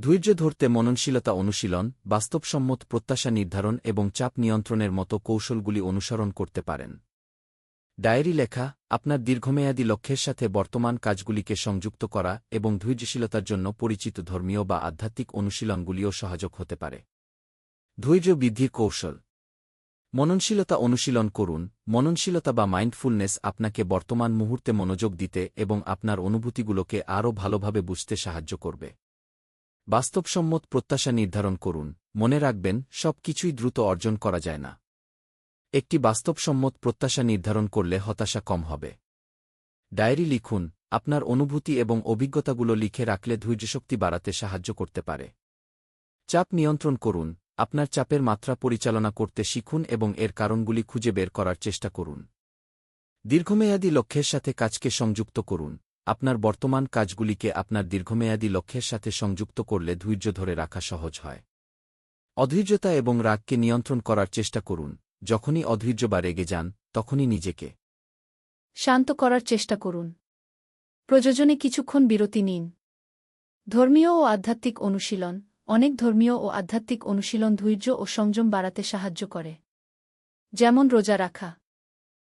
ধৈর্য ধরতে মননশীলতা অনুশীলন, বাস্তবসম্মত প্রত্যাশা নির্ধারণ এবং চাপ নিয়ন্ত্রণের মতো কৌশলগুলি অনুসরণ করতে পারেন। ডায়েরি লেখা, আপনার দীর্ঘমেয়াদী লক্ষ্যের সাথে বর্তমান কাজগুলিকে সংযুক্ত করা এবং ধৈর্যশীলতার জন্য পরিচিত ধর্মীয় বা আধ্যাত্মিক অনুশীলনগুলিও সহায়ক হতে পারে। ধৈর্য বৃদ্ধির কৌশল। মননশীলতা অনুশীলন করুন, মননশীলতা বা মাইন্ডফুলনেস আপনাকে বর্তমান মুহূর্তে মনোযোগ দিতে এবং আপনার অনুভূতিগুলোকে আরও ভালোভাবে বুঝতে সাহায্য করবে। বাস্তবসম্মত প্রত্যাশা নির্ধারণ করুন, মনে রাখবেন, সব কিছুই দ্রুত অর্জন করা যায় না। একটি বাস্তবসম্মত প্রত্যাশা নির্ধারণ করলে হতাশা কম হবে। ডায়েরি লিখুন, আপনার অনুভূতি এবং অভিজ্ঞতাগুলো লিখে রাখলে ধৈর্যশক্তি বাড়াতে সাহায্য করতে পারে। চাপ নিয়ন্ত্রণ করুন, আপনার চাপের মাত্রা পরিচালনা করতে শিখুন এবং এর কারণগুলি খুঁজে বের করার চেষ্টা করুন। দীর্ঘমেয়াদী লক্ষ্যের সাথে কাজকে সংযুক্ত করুন। আপনার বর্তমান কাজগুলিকে আপনার দীর্ঘমেয়াদী লক্ষ্যের সাথে সংযুক্ত করলে ধৈর্য ধরে রাখা সহজ হয়। অধৈর্যতা এবং রাগকে নিয়ন্ত্রণ করার চেষ্টা করুন। যখনই অধৈর্য বা রেগে যান, তখনই নিজেকে শান্ত করার চেষ্টা করুন। প্রয়োজনে কিছুক্ষণ বিরতি নিন। ধর্মীয় ও আধ্যাত্মিক অনুশীলন। অনেক ধর্মীয় ও আধ্যাত্মিক অনুশীলন ধৈর্য ও সংযম বাড়াতে সাহায্য করে। যেমন রোজা রাখা।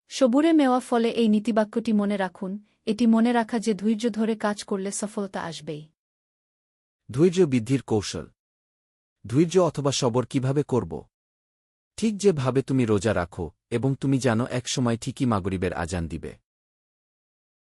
সবুরে মেওয়া ফলে এই নীতিবাক্যটি মনে রাখুন এটি মনে রাখা যে ধৈর্য ধরে কাজ করলে সফলতা আসবেই। ধৈর্য বৃদ্ধির কৌশল। ধৈর্য অথবা সবর কীভাবে করব? ঠিক যেভাবে তুমি রোজা রাখো এবং তুমি জানো এক সময় ঠিকই মাগরিবের আজান দিবে।